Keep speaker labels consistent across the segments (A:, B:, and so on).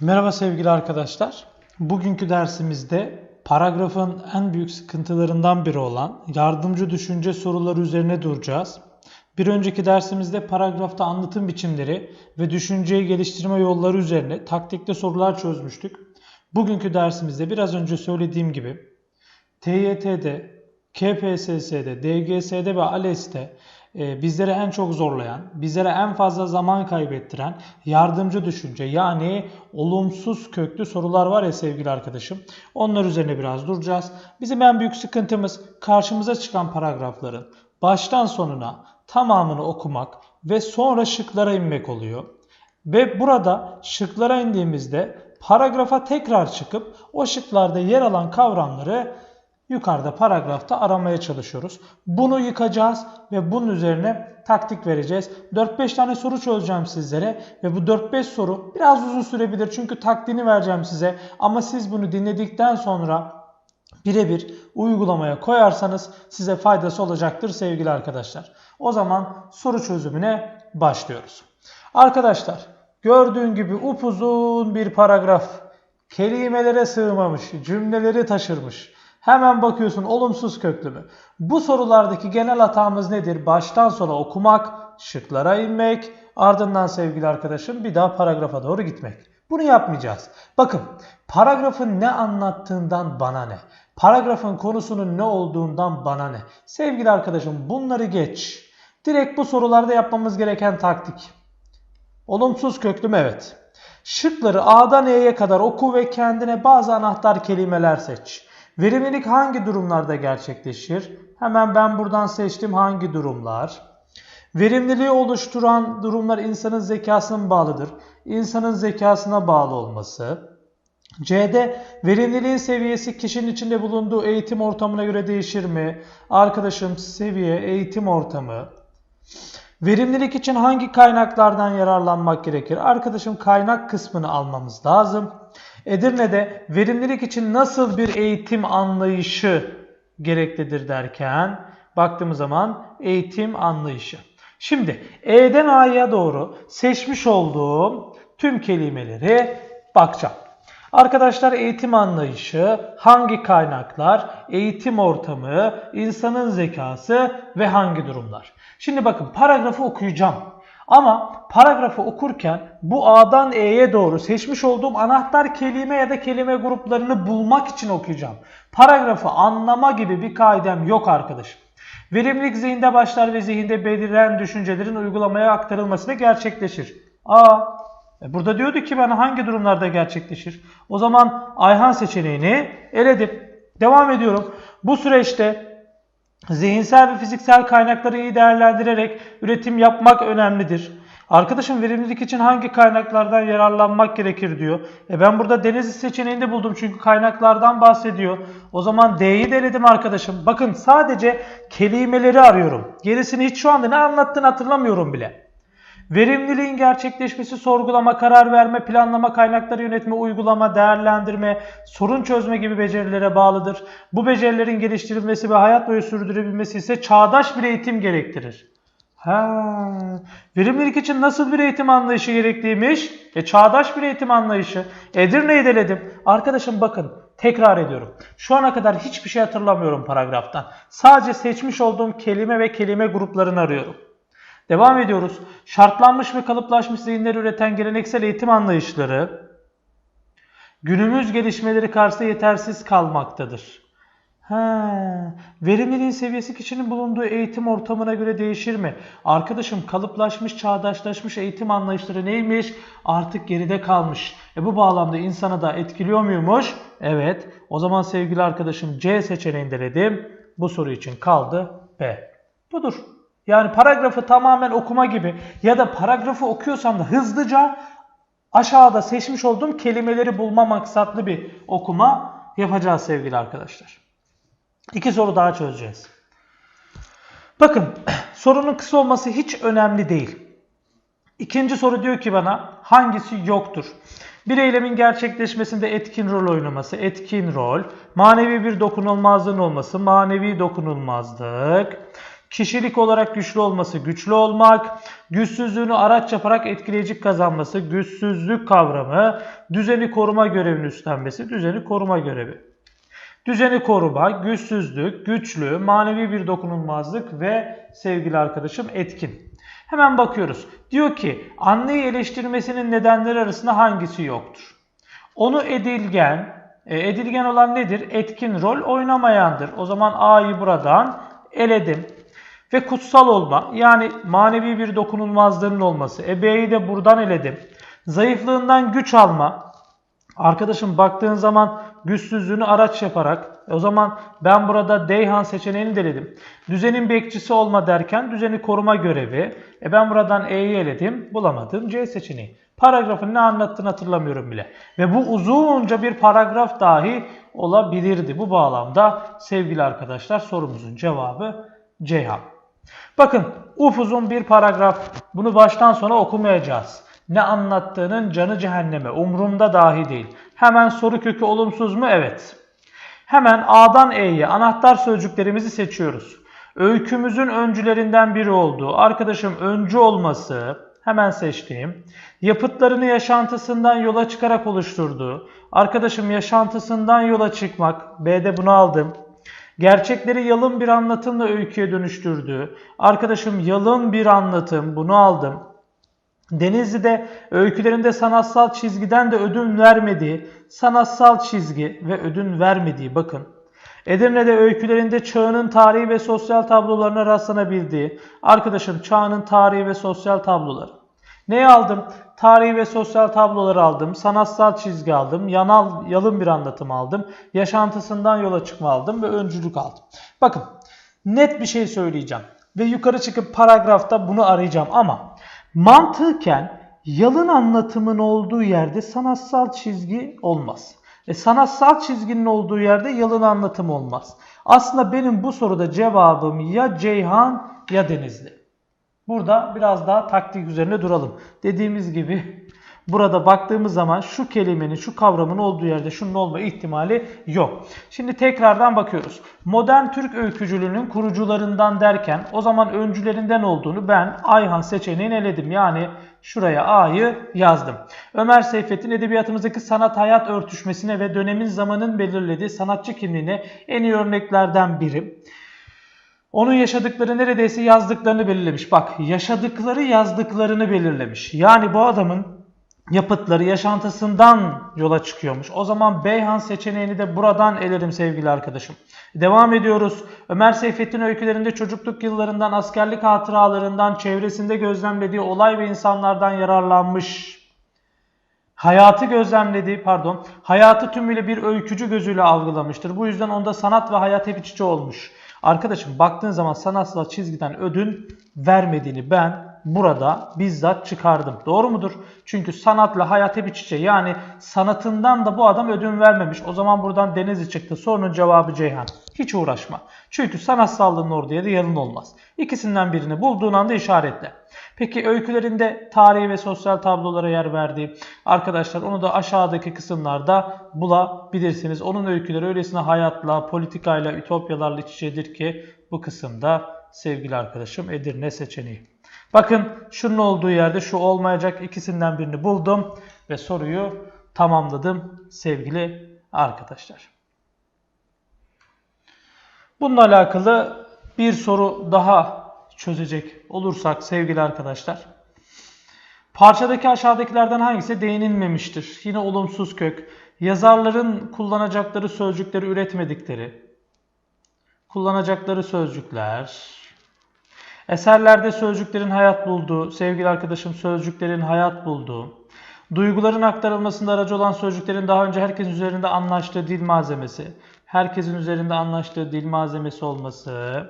A: Merhaba sevgili arkadaşlar. Bugünkü dersimizde paragrafın en büyük sıkıntılarından biri olan yardımcı düşünce soruları üzerine duracağız. Bir önceki dersimizde paragrafta anlatım biçimleri ve düşünceyi geliştirme yolları üzerine taktikte sorular çözmüştük. Bugünkü dersimizde biraz önce söylediğim gibi TYT'de, KPSS'de, DGS'de ve ALES'te bizlere en çok zorlayan, bizlere en fazla zaman kaybettiren yardımcı düşünce yani olumsuz köklü sorular var ya sevgili arkadaşım. Onlar üzerine biraz duracağız. Bizim en büyük sıkıntımız karşımıza çıkan paragrafların baştan sonuna tamamını okumak ve sonra şıklara inmek oluyor. Ve burada şıklara indiğimizde paragrafa tekrar çıkıp o şıklarda yer alan kavramları yukarıda paragrafta aramaya çalışıyoruz. Bunu yıkacağız ve bunun üzerine taktik vereceğiz. 4-5 tane soru çözeceğim sizlere ve bu 4-5 soru biraz uzun sürebilir çünkü taktiğini vereceğim size. Ama siz bunu dinledikten sonra birebir uygulamaya koyarsanız size faydası olacaktır sevgili arkadaşlar. O zaman soru çözümüne başlıyoruz. Arkadaşlar gördüğün gibi upuzun bir paragraf kelimelere sığmamış, cümleleri taşırmış. Hemen bakıyorsun olumsuz köklü mü? Bu sorulardaki genel hatamız nedir? Baştan sona okumak, şıklara inmek, ardından sevgili arkadaşım bir daha paragrafa doğru gitmek. Bunu yapmayacağız. Bakın paragrafın ne anlattığından bana ne? Paragrafın konusunun ne olduğundan bana ne? Sevgili arkadaşım bunları geç. Direkt bu sorularda yapmamız gereken taktik. Olumsuz köklü mü? Evet. Şıkları A'dan E'ye kadar oku ve kendine bazı anahtar kelimeler seç. Verimlilik hangi durumlarda gerçekleşir? Hemen ben buradan seçtim hangi durumlar? Verimliliği oluşturan durumlar insanın zekasına bağlıdır. İnsanın zekasına bağlı olması. C'de verimliliğin seviyesi kişinin içinde bulunduğu eğitim ortamına göre değişir mi? Arkadaşım seviye, eğitim ortamı. Verimlilik için hangi kaynaklardan yararlanmak gerekir? Arkadaşım kaynak kısmını almamız lazım. Edirne'de verimlilik için nasıl bir eğitim anlayışı gereklidir derken baktığımız zaman eğitim anlayışı. Şimdi E'den A'ya doğru seçmiş olduğum tüm kelimeleri bakacağım. Arkadaşlar eğitim anlayışı, hangi kaynaklar, eğitim ortamı, insanın zekası ve hangi durumlar. Şimdi bakın paragrafı okuyacağım. Ama paragrafı okurken bu A'dan E'ye doğru seçmiş olduğum anahtar kelime ya da kelime gruplarını bulmak için okuyacağım. Paragrafı anlama gibi bir kaidem yok arkadaşım. Verimlilik zihinde başlar ve zihinde beliren düşüncelerin uygulamaya aktarılmasıyla gerçekleşir. A. E burada diyordu ki bana hangi durumlarda gerçekleşir? O zaman Ayhan seçeneğini eledim. Devam ediyorum. Bu süreçte Zihinsel ve fiziksel kaynakları iyi değerlendirerek üretim yapmak önemlidir. Arkadaşım verimlilik için hangi kaynaklardan yararlanmak gerekir diyor. E ben burada deniz seçeneğinde buldum çünkü kaynaklardan bahsediyor. O zaman D'yi deledim arkadaşım. Bakın sadece kelimeleri arıyorum. Gerisini hiç şu anda ne anlattığını hatırlamıyorum bile. Verimliliğin gerçekleşmesi sorgulama, karar verme, planlama, kaynakları yönetme, uygulama, değerlendirme, sorun çözme gibi becerilere bağlıdır. Bu becerilerin geliştirilmesi ve hayat boyu sürdürebilmesi ise çağdaş bir eğitim gerektirir. Ha, verimlilik için nasıl bir eğitim anlayışı gerekliymiş? E çağdaş bir eğitim anlayışı. Edirne'yi deledim. Arkadaşım bakın tekrar ediyorum. Şu ana kadar hiçbir şey hatırlamıyorum paragraftan. Sadece seçmiş olduğum kelime ve kelime gruplarını arıyorum. Devam ediyoruz. Şartlanmış ve kalıplaşmış zihinler üreten geleneksel eğitim anlayışları günümüz gelişmeleri karşısında yetersiz kalmaktadır. Ha, verimliliğin seviyesi kişinin bulunduğu eğitim ortamına göre değişir mi? Arkadaşım kalıplaşmış, çağdaşlaşmış eğitim anlayışları neymiş? Artık geride kalmış. E bu bağlamda insanı da etkiliyor muymuş? Evet. O zaman sevgili arkadaşım C seçeneğinde dedim. Bu soru için kaldı B. Budur. Yani paragrafı tamamen okuma gibi ya da paragrafı okuyorsam da hızlıca aşağıda seçmiş olduğum kelimeleri bulma maksatlı bir okuma yapacağız sevgili arkadaşlar. İki soru daha çözeceğiz. Bakın sorunun kısa olması hiç önemli değil. İkinci soru diyor ki bana hangisi yoktur? Bir eylemin gerçekleşmesinde etkin rol oynaması, etkin rol. Manevi bir dokunulmazlığın olması, manevi dokunulmazlık. Kişilik olarak güçlü olması, güçlü olmak, güçsüzlüğünü araç yaparak etkileyici kazanması, güçsüzlük kavramı, düzeni koruma görevini üstlenmesi, düzeni koruma görevi. Düzeni koruma, güçsüzlük, güçlü, manevi bir dokunulmazlık ve sevgili arkadaşım etkin. Hemen bakıyoruz. Diyor ki anneyi eleştirmesinin nedenleri arasında hangisi yoktur? Onu edilgen, e, edilgen olan nedir? Etkin rol oynamayandır. O zaman A'yı buradan eledim. Ve kutsal olma yani manevi bir dokunulmazlığının olması. E B'yi de buradan eledim. Zayıflığından güç alma. Arkadaşım baktığın zaman güçsüzlüğünü araç yaparak e o zaman ben burada Deyhan seçeneğini deledim. Düzenin bekçisi olma derken düzeni koruma görevi. E ben buradan E'yi eledim. Bulamadım C seçeneği. Paragrafın ne anlattığını hatırlamıyorum bile. Ve bu uzunca bir paragraf dahi olabilirdi. Bu bağlamda sevgili arkadaşlar sorumuzun cevabı Ceyhan. Bakın upuzun bir paragraf. Bunu baştan sona okumayacağız. Ne anlattığının canı cehenneme umrumda dahi değil. Hemen soru kökü olumsuz mu? Evet. Hemen A'dan E'ye anahtar sözcüklerimizi seçiyoruz. Öykümüzün öncülerinden biri olduğu, arkadaşım öncü olması, hemen seçtiğim, yapıtlarını yaşantısından yola çıkarak oluşturduğu, arkadaşım yaşantısından yola çıkmak, B'de bunu aldım. Gerçekleri yalın bir anlatımla öyküye dönüştürdüğü, arkadaşım yalın bir anlatım, bunu aldım. Denizli'de öykülerinde sanatsal çizgiden de ödün vermediği, sanatsal çizgi ve ödün vermediği bakın. Edirne'de öykülerinde çağının tarihi ve sosyal tablolarına rastlanabildiği, arkadaşım çağının tarihi ve sosyal tabloları. Neyi aldım? Tarihi ve sosyal tabloları aldım, sanatsal çizgi aldım, yanal, yalın bir anlatım aldım, yaşantısından yola çıkma aldım ve öncülük aldım. Bakın net bir şey söyleyeceğim ve yukarı çıkıp paragrafta bunu arayacağım ama mantıken yalın anlatımın olduğu yerde sanatsal çizgi olmaz. E, sanatsal çizginin olduğu yerde yalın anlatım olmaz. Aslında benim bu soruda cevabım ya Ceyhan ya Denizli. Burada biraz daha taktik üzerine duralım. Dediğimiz gibi burada baktığımız zaman şu kelimenin, şu kavramın olduğu yerde şunun olma ihtimali yok. Şimdi tekrardan bakıyoruz. Modern Türk öykücülüğünün kurucularından derken o zaman öncülerinden olduğunu ben Ayhan seçeneğini eledim. Yani şuraya A'yı yazdım. Ömer Seyfettin edebiyatımızdaki sanat hayat örtüşmesine ve dönemin zamanın belirlediği sanatçı kimliğine en iyi örneklerden biri. Onun yaşadıkları neredeyse yazdıklarını belirlemiş. Bak yaşadıkları yazdıklarını belirlemiş. Yani bu adamın yapıtları yaşantısından yola çıkıyormuş. O zaman Beyhan seçeneğini de buradan elerim sevgili arkadaşım. Devam ediyoruz. Ömer Seyfettin öykülerinde çocukluk yıllarından, askerlik hatıralarından, çevresinde gözlemlediği olay ve insanlardan yararlanmış. Hayatı gözlemlediği, pardon, hayatı tümüyle bir öykücü gözüyle algılamıştır. Bu yüzden onda sanat ve hayat hep iç içe olmuş. Arkadaşım baktığın zaman sanatsal çizgiden ödün vermediğini ben burada bizzat çıkardım. Doğru mudur? Çünkü sanatla hayat hep iç içe. Yani sanatından da bu adam ödün vermemiş. O zaman buradan Denizli çıktı. Sorunun cevabı Ceyhan. Hiç uğraşma. Çünkü sanatsallığın orada yeri yalın olmaz. İkisinden birini bulduğun anda işaretle. Peki öykülerinde tarihi ve sosyal tablolara yer verdiği arkadaşlar onu da aşağıdaki kısımlarda bulabilirsiniz. Onun öyküleri öylesine hayatla, politikayla, ütopyalarla iç içedir ki bu kısımda sevgili arkadaşım Edirne seçeneği. Bakın şunun olduğu yerde şu olmayacak ikisinden birini buldum ve soruyu tamamladım sevgili arkadaşlar. Bununla alakalı bir soru daha çözecek olursak sevgili arkadaşlar. Parçadaki aşağıdakilerden hangisi değinilmemiştir? Yine olumsuz kök. Yazarların kullanacakları sözcükleri üretmedikleri. Kullanacakları sözcükler. Eserlerde sözcüklerin hayat bulduğu, sevgili arkadaşım sözcüklerin hayat bulduğu. Duyguların aktarılmasında aracı olan sözcüklerin daha önce herkesin üzerinde anlaştığı dil malzemesi. Herkesin üzerinde anlaştığı dil malzemesi olması.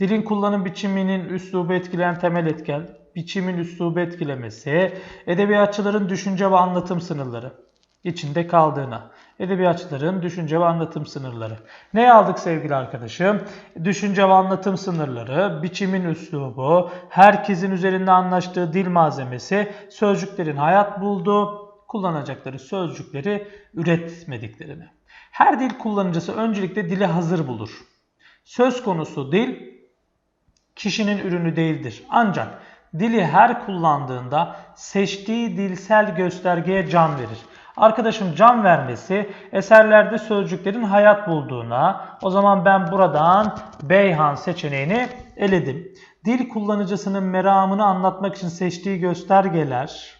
A: Dilin kullanım biçiminin üslubu etkileyen temel etken, biçimin üslubu etkilemesi, edebiyatçıların düşünce ve anlatım sınırları içinde kaldığına. Edebiyatçıların düşünce ve anlatım sınırları. Ne aldık sevgili arkadaşım? Düşünce ve anlatım sınırları, biçimin üslubu, herkesin üzerinde anlaştığı dil malzemesi, sözcüklerin hayat bulduğu, kullanacakları sözcükleri üretmediklerini. Her dil kullanıcısı öncelikle dili hazır bulur. Söz konusu dil kişinin ürünü değildir. Ancak dili her kullandığında seçtiği dilsel göstergeye can verir. Arkadaşım can vermesi eserlerde sözcüklerin hayat bulduğuna o zaman ben buradan Beyhan seçeneğini eledim. Dil kullanıcısının meramını anlatmak için seçtiği göstergeler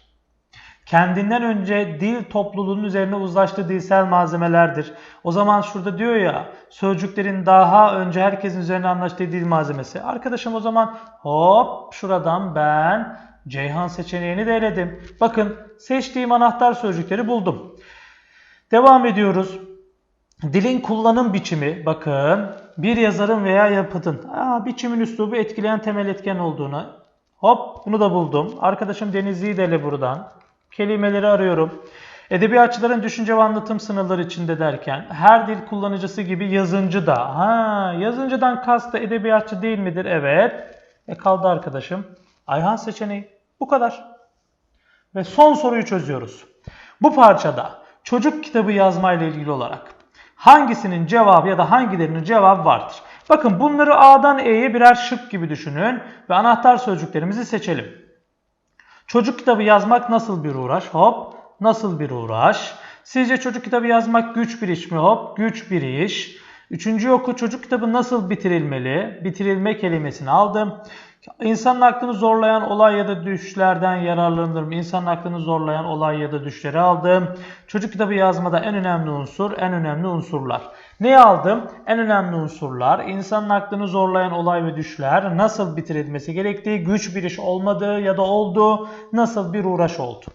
A: kendinden önce dil topluluğunun üzerine uzlaştığı dilsel malzemelerdir. O zaman şurada diyor ya sözcüklerin daha önce herkesin üzerine anlaştığı dil malzemesi. Arkadaşım o zaman hop şuradan ben Ceyhan seçeneğini de eledim. Bakın seçtiğim anahtar sözcükleri buldum. Devam ediyoruz. Dilin kullanım biçimi bakın bir yazarın veya yapıtın aa, biçimin üslubu etkileyen temel etken olduğunu hop bunu da buldum. Arkadaşım Deniz Yiğit'le buradan kelimeleri arıyorum. Edebiyatçıların düşünce ve anlatım sınırları içinde derken her dil kullanıcısı gibi yazıncı da. Ha, yazıncıdan kastı edebiyatçı değil midir? Evet. E kaldı arkadaşım. Ayhan seçeneği. Bu kadar. Ve son soruyu çözüyoruz. Bu parçada çocuk kitabı yazma ile ilgili olarak hangisinin cevabı ya da hangilerinin cevabı vardır? Bakın bunları A'dan E'ye birer şık gibi düşünün ve anahtar sözcüklerimizi seçelim. Çocuk kitabı yazmak nasıl bir uğraş? Hop. Nasıl bir uğraş? Sizce çocuk kitabı yazmak güç bir iş mi? Hop. Güç bir iş. Üçüncü oku çocuk kitabı nasıl bitirilmeli? Bitirilme kelimesini aldım. İnsanın aklını zorlayan olay ya da düşlerden yararlanır mı? İnsanın aklını zorlayan olay ya da düşleri aldım. Çocuk kitabı yazmada en önemli unsur, en önemli unsurlar. Ne aldım? En önemli unsurlar, insanın aklını zorlayan olay ve düşler, nasıl bitirilmesi gerektiği, güç bir iş olmadığı ya da olduğu, nasıl bir uğraş oldu.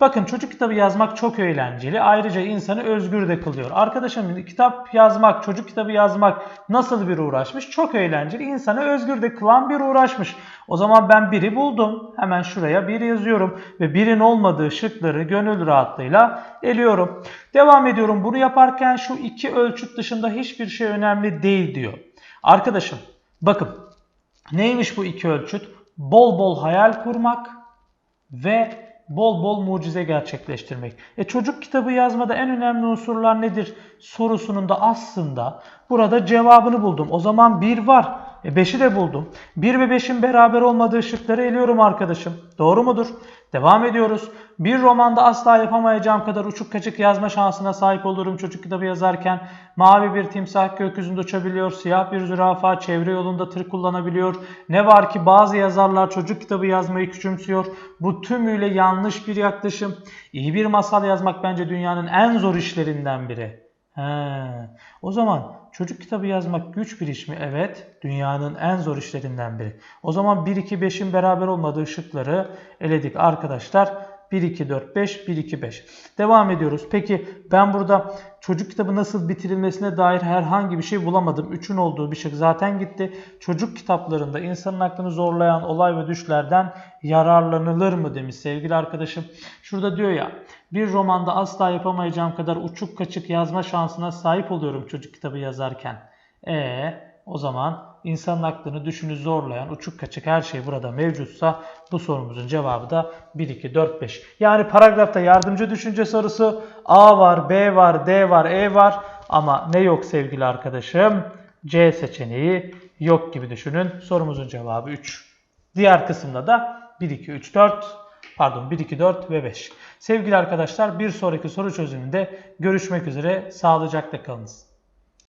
A: Bakın çocuk kitabı yazmak çok eğlenceli. Ayrıca insanı özgür de kılıyor. Arkadaşım kitap yazmak, çocuk kitabı yazmak nasıl bir uğraşmış? Çok eğlenceli. İnsanı özgür de kılan bir uğraşmış. O zaman ben biri buldum. Hemen şuraya bir yazıyorum. Ve birin olmadığı şıkları gönül rahatlığıyla eliyorum. Devam ediyorum. Bunu yaparken şu iki ölçüt dışında hiçbir şey önemli değil diyor. Arkadaşım bakın neymiş bu iki ölçüt? Bol bol hayal kurmak ve bol bol mucize gerçekleştirmek. E çocuk kitabı yazmada en önemli unsurlar nedir sorusunun da aslında burada cevabını buldum. O zaman bir var. E 5'i de buldum. 1 ve 5'in beraber olmadığı şıkları eliyorum arkadaşım. Doğru mudur? Devam ediyoruz. Bir romanda asla yapamayacağım kadar uçuk kaçık yazma şansına sahip olurum çocuk kitabı yazarken. Mavi bir timsah gökyüzünde uçabiliyor. Siyah bir zürafa çevre yolunda tır kullanabiliyor. Ne var ki bazı yazarlar çocuk kitabı yazmayı küçümsüyor. Bu tümüyle yanlış bir yaklaşım. İyi bir masal yazmak bence dünyanın en zor işlerinden biri. He. O zaman çocuk kitabı yazmak güç bir iş mi? Evet. Dünyanın en zor işlerinden biri. O zaman 1, 2, 5'in beraber olmadığı şıkları eledik arkadaşlar. 1, 2, 4, 5, 1, 2, 5. Devam ediyoruz. Peki ben burada çocuk kitabı nasıl bitirilmesine dair herhangi bir şey bulamadım. 3'ün olduğu bir şık zaten gitti. Çocuk kitaplarında insanın aklını zorlayan olay ve düşlerden yararlanılır mı demiş sevgili arkadaşım. Şurada diyor ya bir romanda asla yapamayacağım kadar uçuk kaçık yazma şansına sahip oluyorum çocuk kitabı yazarken. E o zaman insanın aklını düşünü zorlayan uçuk kaçık her şey burada mevcutsa bu sorumuzun cevabı da 1, 2, 4, 5. Yani paragrafta yardımcı düşünce sorusu A var, B var, D var, E var ama ne yok sevgili arkadaşım? C seçeneği yok gibi düşünün. Sorumuzun cevabı 3. Diğer kısımda da 1, 2, 3, 4 pardon 1, 2, 4 ve 5. Sevgili arkadaşlar bir sonraki soru çözümünde görüşmek üzere. Sağlıcakla kalınız.